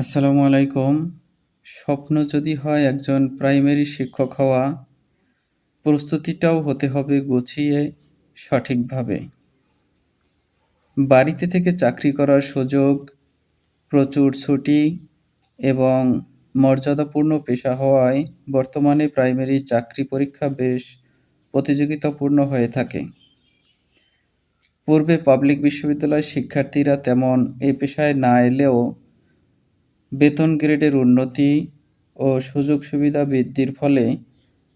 আসসালামু আলাইকুম। স্বপ্ন যদি হয় একজন প্রাইমারি শিক্ষক হওয়া, প্রস্তুতিটাও হতে হবে গুছিয়ে, সঠিকভাবে। বাড়িতে থেকে চাকরি করার সুযোগ, প্রচুর ছুটি এবং মর্যাদাপূর্ণ পেশা হওয়ায় বর্তমানে প্রাইমারি চাকরি পরীক্ষা বেশ প্রতিযোগিতাপূর্ণ হয়ে থাকে। পূর্বে পাবলিক বিশ্ববিদ্যালয়ের শিক্ষার্থীরা তেমন এই পেশায় না এলেও বেতন গ্রেডের উন্নতি ও সুযোগ সুবিধা বৃদ্ধির ফলে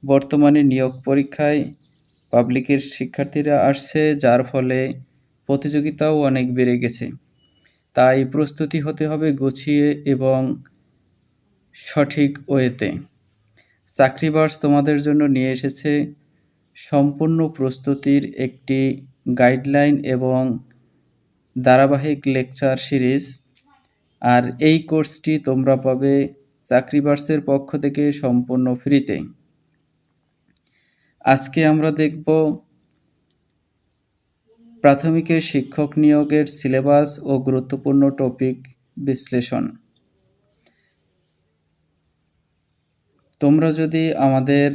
বর্তমানে নিয়োগ পরীক্ষায় পাবলিকের শিক্ষার্থীরা আসছে, যার ফলে প্রতিযোগিতাও অনেক বেড়ে গেছে। তাই প্রস্তুতি হতে হবে গুছিয়ে এবং সঠিক ওয়েতে। চাকরিবার্স তোমাদের জন্য নিয়ে এসেছে সম্পূর্ণ প্রস্তুতির একটি গাইডলাইন এবং ধারাবাহিক লেকচার সিরিজ। আর এই কোর্সটি তোমরা পাবে চাকরিবার্সের পক্ষ থেকে সম্পূর্ণ ফ্রিতে। আজকে আমরা দেখব প্রাথমিকের শিক্ষক নিয়োগের সিলেবাস ও গুরুত্বপূর্ণ টপিক বিশ্লেষণ। তোমরা যদি আমাদের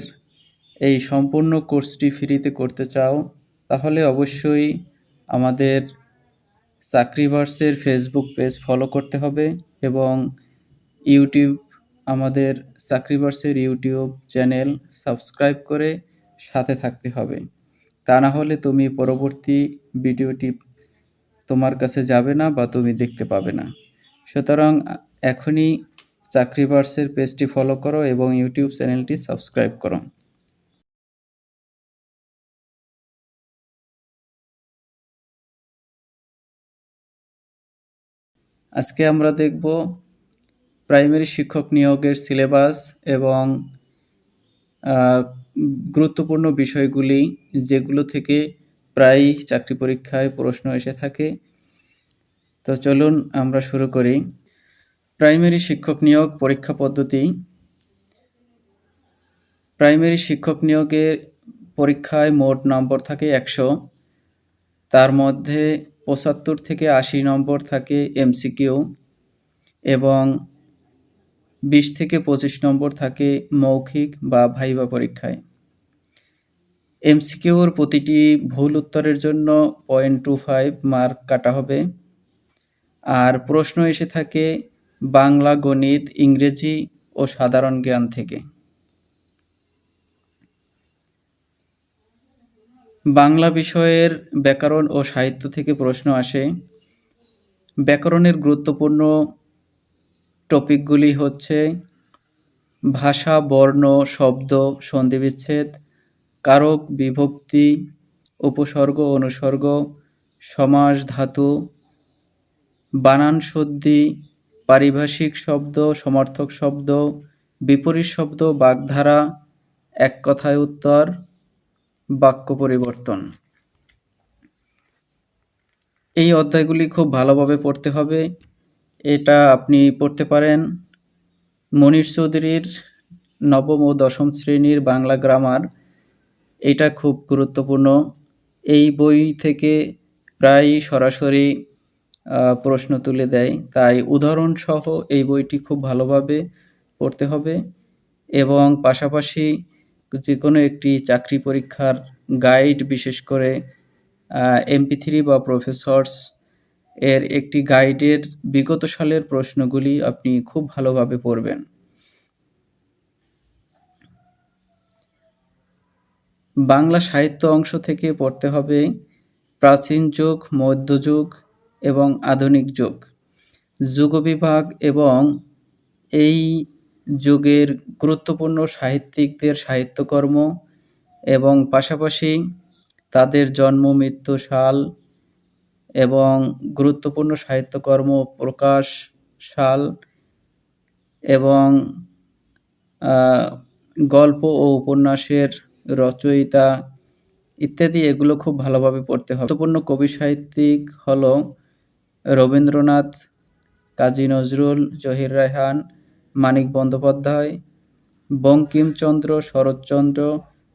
এই সম্পূর্ণ কোর্সটি ফ্রিতে করতে চাও, তাহলে অবশ্যই আমাদের চাকরিভার্সের ফেসবুক পেজ ফলো করতে হবে এবং ইউটিউব আমাদের চাকরিভার্সের ইউটিউব চ্যানেল সাবস্ক্রাইব করে সাথে থাকতে হবে। তা না হলে তুমি পরবর্তী ভিডিওটি তোমার কাছে যাবে না বা তুমি দেখতে পাবে না। সুতরাং এখনই চাকরিভার্সের পেজটি ফলো করো এবং ইউটিউব চ্যানেলটি সাবস্ক্রাইব করো। আজকে আমরা দেখব প্রাইমারি শিক্ষক নিয়োগের সিলেবাস এবং গুরুত্বপূর্ণ বিষয়গুলি যেগুলো থেকে প্রায় চাকরি পরীক্ষায় প্রশ্ন এসে থাকে। তো চলুন আমরা শুরু করি। প্রাইমারি শিক্ষক নিয়োগ পরীক্ষা পদ্ধতি। প্রাইমারি শিক্ষক নিয়োগের পরীক্ষায় মোট নম্বর থাকে একশো। তার মধ্যে পঁচাত্তর থেকে আশি নম্বর থাকে এমসিকিউ এবং বিশ থেকে পঁচিশ নম্বর থাকে মৌখিক বা ভাইবা পরীক্ষায়। এমসিকিউর প্রতিটি ভুল উত্তরের জন্য পয়েন্ট টু ফাইভ মার্ক কাটা হবে। আর প্রশ্ন এসে থাকে বাংলা গণিত, ইংরেজি ও সাধারণ জ্ঞান থেকে। বাংলা বিষয়ের ব্যাকরণ ও সাহিত্য থেকে প্রশ্ন আসে। ব্যাকরণের গুরুত্বপূর্ণ টপিকগুলি হচ্ছে ভাষা, বর্ণ, শব্দ, সন্ধিবিচ্ছেদ, কারক, বিভক্তি, উপসর্গ, অনুসর্গ, সমাস, ধাতু, বানান সদ্ধি, পারিভাষিক শব্দ, সমর্থক শব্দ, বিপরীত শব্দ, বাগধারা, এক কথায় উত্তর বাক্য পরিবর্তন। এই অধ্যায়গুলি খুব ভালোভাবে পড়তে হবে। এটা আপনি পড়তে পারেন। মনীষ চৌধুরীর নবম ও দশম শ্রেণির বাংলা গ্রামার। এটা খুব গুরুত্বপূর্ণ। এই বই থেকে প্রায় সরাসরি প্রশ্ন তুলে দেয়। তাই উদাহরণসহ এই বইটি খুব ভালোভাবে পড়তে হবে। এবং পাশাপাশি যে কোনো একটি চাকরি পরীক্ষার গাইড বিশেষ করে এমপি থ্রি বা প্রফেসর্স এর একটি গাইডের বিগত সালের প্রশ্নগুলি আপনি খুব ভালোভাবে পড়বেন। বাংলা সাহিত্য অংশ থেকে পড়তে হবে প্রাচীন যুগ মধ্যযুগ এবং আধুনিক যুগ। যুগবিভাগ এবং এই যুগের গুরুত্বপূর্ণ সাহিত্যিকদের সাহিত্যকর্ম এবং পাশাপাশি তাদের জন্ম, মৃত্যু, সাল এবং গুরুত্বপূর্ণ সাহিত্যকর্ম, প্রকাশ সাল এবং গল্প ও উপন্যাসের রচয়িতা ইত্যাদি এগুলো খুব ভালোভাবে পড়তে হবে। গুরুত্বপূর্ণ কবি সাহিত্যিক হল রবীন্দ্রনাথ, কাজী নজরুল, জহির রায়হান মানিক বন্দ্যোপাধ্যায়, বঙ্কিমচন্দ্র শরৎচন্দ্র,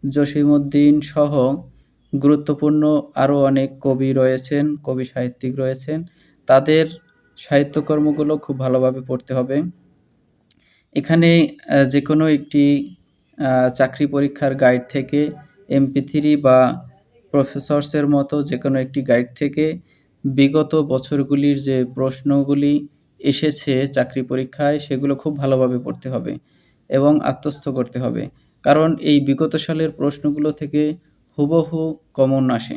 জসীমউদ্দিন সহ গুরুত্বপূর্ণ আরও অনেক কবি রয়েছেন, কবি সাহিত্যিক রয়েছেন। তাদের সাহিত্যকর্মগুলো খুব ভালোভাবে পড়তে হবে। এখানে যে কোনো একটি চাকরি পরীক্ষার গাইড থেকে, এমপি থ্রি বা প্রফেসরসের মতো যে কোনো একটি গাইড থেকে, বিগত বছরগুলির যে প্রশ্নগুলি এসেছে চাকরি পরীক্ষায়, সেগুলো খুব ভালোভাবে পড়তে হবে এবং আত্মস্থ করতে হবে। কারণ এই বিগত সালের প্রশ্নগুলো থেকে হুবহু কমন আসে।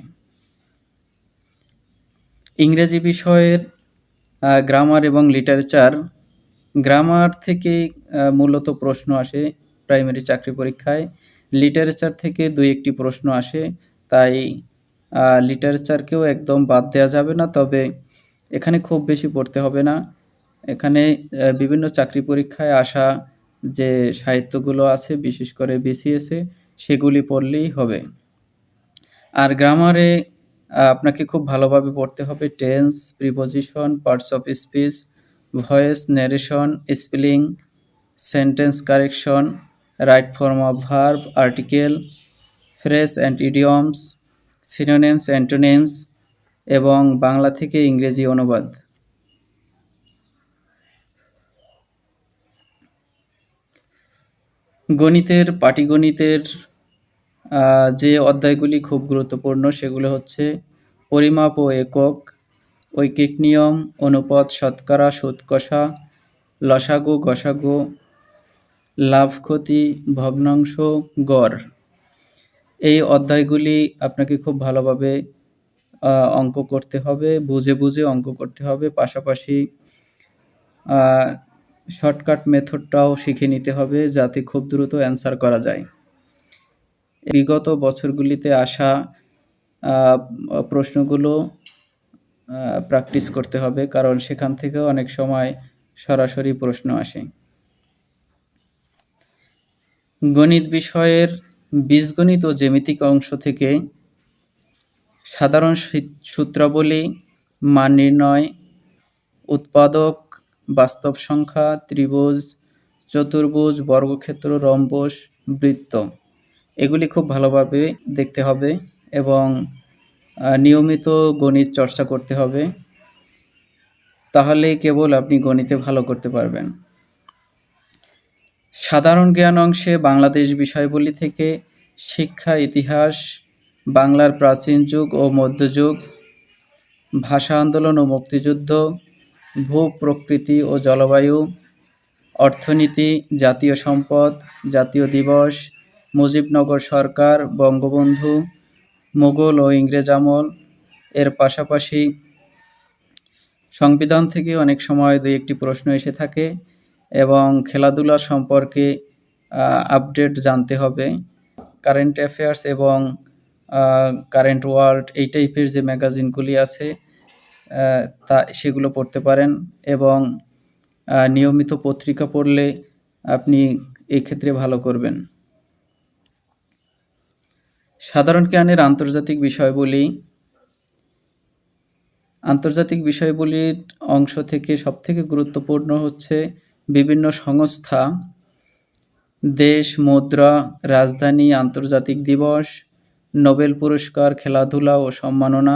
ইংরেজি বিষয়ের গ্রামার এবং লিটারেচার, গ্রামার থেকে মূলত প্রশ্ন আসে প্রাইমারি চাকরি পরীক্ষায়। লিটারেচার থেকে দুই একটি প্রশ্ন আসে, তাই লিটারেচারকেও একদম বাদ দেওয়া যাবে না, তবে এখানে খুব বেশি পড়তে হবে না। এখানে বিভিন্ন চাকরি পরীক্ষায় আসা যে সাহিত্যগুলো আছে, বিশেষ করে বিসিএসে সেগুলি পড়লেই হবে। আর গ্রামারে আপনাকে খুব ভালোভাবে পড়তে হবে। Tense, preposition, parts of speech, voice, narration, spelling, sentence correction, right form of verb, article, phrase and idioms, synonyms antonyms এবং বাংলা থেকে ইংরেজি অনুবাদ। গণিতের, পাটিগণিতের যে অধ্যায়গুলি খুব গুরুত্বপূর্ণ সেগুলো হচ্ছে পরিমাপ ও একক, ঐকিক নিয়ম, অনুপদ, শতকরা, সুৎকষা, লসাগু, গসাগু লাভ ক্ষতি ভগ্নাংশ, গড়। এই অধ্যায়গুলি আপনাকে খুব ভালোভাবে অঙ্ক করতে হবে, বুঝে বুঝে অঙ্ক করতে হবে। পাশাপাশি শর্টকাট মেথডটাও শিখে নিতে হবে যাতে খুব দ্রুত অ্যান্সার করা যায়। বিগত বছরগুলিতে আসা প্রশ্নগুলো প্র্যাকটিস করতে হবে, কারণ সেখান থেকেও অনেক সময় সরাসরি প্রশ্ন আসে। গণিত বিষয়ের বীজগণিত ও জ্যামিতিক অংশ থেকে সাধারণ সূত্রাবলী, মান নির্ণয়, উৎপাদক বাস্তব সংখ্যা, ত্রিভুজ, চতুর্ভুজ, বর্গক্ষেত্র, রম্বস, বৃত্ত। এগুলি খুব ভালোভাবে দেখতে হবে এবং নিয়মিত গণিত চর্চা করতে হবে। তাহলেই কেবল আপনি গণিতে ভালো করতে পারবেন। সাধারণ জ্ঞান অংশে বাংলাদেশ বিষয়বলী থেকে শিক্ষা, ইতিহাস, বাংলার প্রাচীন যুগ ও মধ্যযুগ, ভাষা আন্দোলন ও মুক্তিযুদ্ধ ভূ প্রকৃতি ও জলবায়ু, অর্থনীতি, জাতীয় সম্পদ, জাতীয় দিবস, মুজিবনগর সরকার, বঙ্গবন্ধু মোগল ও ইংরেজ আমল। এর পাশাপাশি সংবিধান থেকে অনেক সময় দুই একটি প্রশ্ন এসে থাকে এবং খেলাধুলা সম্পর্কে আপডেট জানতে হবে। কারেন্ট অ্যাফেয়ার্স এবং কারেন্ট ওয়ার্ল্ড এই টাইপের যে ম্যাগাজিনগুলি আছে তা সেগুলো পড়তে পারেন এবং নিয়মিত পত্রিকা পড়লে আপনি এই ক্ষেত্রে ভালো করবেন। সাধারণ জ্ঞানের আন্তর্জাতিক বিষয়বলি, আন্তর্জাতিক বিষয়গুলির অংশ থেকে সবথেকে গুরুত্বপূর্ণ হচ্ছে বিভিন্ন সংস্থা, দেশ, মুদ্রা, রাজধানী, আন্তর্জাতিক দিবস, নোবেল পুরস্কার, খেলাধুলা ও সম্মাননা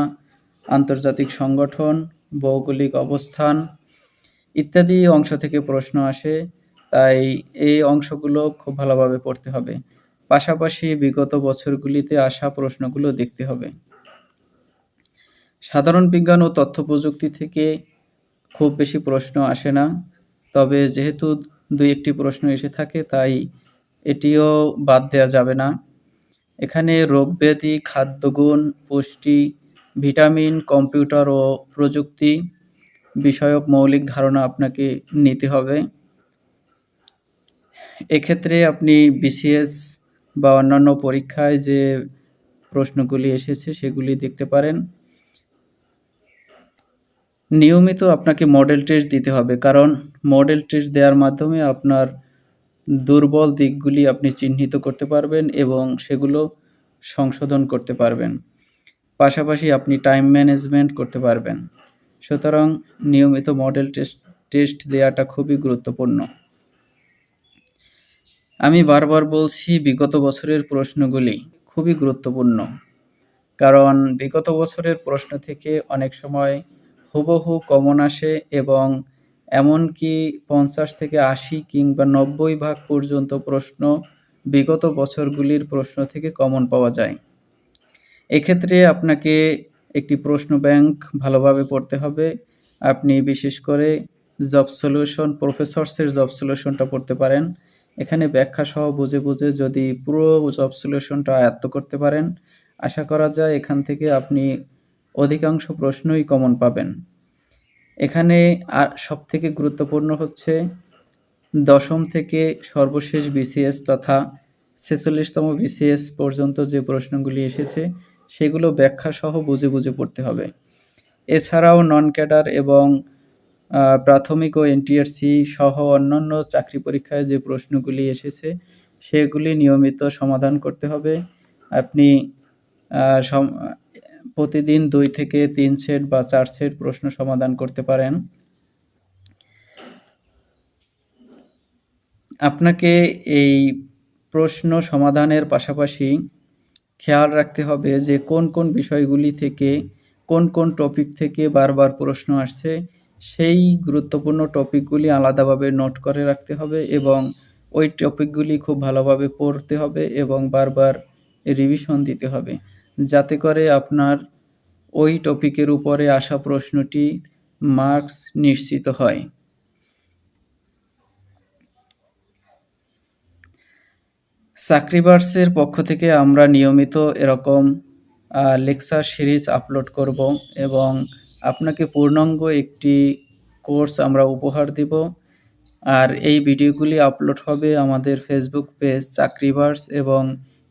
আন্তর্জাতিক সংগঠন, ভৌগোলিক অবস্থান ইত্যাদি অংশ থেকে প্রশ্ন আসে, তাই এই অংশগুলো খুব ভালোভাবে পড়তে হবে। পাশাপাশি বিগত বছরগুলিতে আসা প্রশ্নগুলো দেখতে হবে। সাধারণ বিজ্ঞান ও তথ্য প্রযুক্তি থেকে খুব বেশি প্রশ্ন আসে না, তবে যেহেতু দুই একটি প্রশ্ন এসে থাকে, তাই এটিও বাদ দেওয়া যাবে না। এখানে রোগব্যাধি, খাদ্যগুণ, পুষ্টি ভিটামিন, কম্পিউটার ও প্রযুক্তি বিষয়ক মৌলিক ধারণা আপনাকে নিতে হবে। এক্ষেত্রে আপনি বিসিএস বা অন্যান্য পরীক্ষায় যে প্রশ্নগুলি এসেছে সেগুলি দেখতে পারেন। নিয়মিত আপনাকে মডেল টেস্ট দিতে হবে, কারণ মডেল টেস্ট দেওয়ার মাধ্যমে আপনার দুর্বল দিকগুলি আপনি চিহ্নিত করতে পারবেন এবং সেগুলো সংশোধন করতে পারবেন। পাশাপাশি আপনি টাইম ম্যানেজমেন্ট করতে পারবেন। সুতরাং নিয়মিত মডেল টেস্ট টেস্ট দেওয়াটা খুবই গুরুত্বপূর্ণ। আমি বারবার বলছি, বিগত বছরের প্রশ্নগুলি খুবই গুরুত্বপূর্ণ। কারণ বিগত বছরের প্রশ্ন থেকে অনেক সময় হুবহু কমন আসে এবং এমনকি পঞ্চাশ থেকে আশি কিংবা নব্বই ভাগ পর্যন্ত প্রশ্ন বিগত বছরগুলির প্রশ্ন থেকে কমন পাওয়া যায়। এক্ষেত্রে আপনাকে একটি প্রশ্ন ব্যাংক ভালোভাবে পড়তে হবে। আপনি বিশেষ করে জব সলিউশন প্রফেসরসের জব সলিউশনটা পড়তে পারেন। এখানে ব্যাখ্যা সহ বুঝে বুঝে যদি পুরো জব সলিউশনটা আয়ত্ত করতে পারেন, আশা করা যায় এখান থেকে আপনি অধিকাংশ প্রশ্নই কমন পাবেন। এখানে আর সবথেকে গুরুত্বপূর্ণ হচ্ছে দশম থেকে সর্বশেষ বিসিএস তথা ছেচল্লিশতম বিসিএস পর্যন্ত যে প্রশ্নগুলি এসেছে সেগুলো ব্যাখ্যা সহ বুঝে বুঝে পড়তে হবে। এছাড়াও নন ক্যাডার এবং প্রাথমিক ও এনটিআরসি সহ অন্যান্য চাকরি পরীক্ষায় যে প্রশ্নগুলি এসেছে, সেগুলি নিয়মিত সমাধান করতে হবে। আপনি প্রতিদিন দুই থেকে তিন সেট বা চার সেট প্রশ্ন সমাধান করতে পারেন। আপনাকে এই প্রশ্ন সমাধানের পাশাপাশি খেয়াল রাখতে হবে যে কোন কোন বিষয়গুলি থেকে, কোন কোন টপিক থেকে বারবার প্রশ্ন আসছে, সেই গুরুত্বপূর্ণ টপিকগুলি আলাদাভাবে নোট করে রাখতে হবে এবং ওই টপিকগুলি খুব ভালোভাবে পড়তে হবে এবং বারবার রিভিশন দিতে হবে। যাতে করে আপনার ওই টপিকের উপরে আসা প্রশ্নটি মার্কস নিশ্চিত হয়। চাকরিবার্সের পক্ষ থেকে আমরা নিয়মিত এরকম লেকচার সিরিজ আপলোড করব এবং আপনাকে পূর্ণাঙ্গ একটি কোর্স আমরা উপহার দিব। আর এই ভিডিওগুলি আপলোড হবে আমাদের ফেসবুক পেজ চাকরিবার্স এবং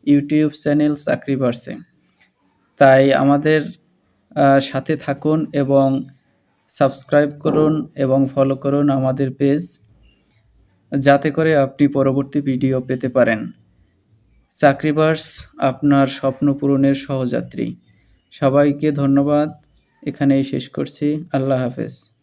ইউটিউব চ্যানেল চাকরিবার্সে তাই আমাদের সাথে থাকুন এবং সাবস্ক্রাইব করুন এবং ফলো করুন আমাদের পেজ, যাতে করে আপনি পরবর্তী ভিডিও পেতে পারেন। চাকরিবার্স আপনার স্বপ্ন পূরণের সহযাত্রী। সবাইকে ধন্যবাদ। এখানেই শেষ করছি। আল্লাহ হাফেজ।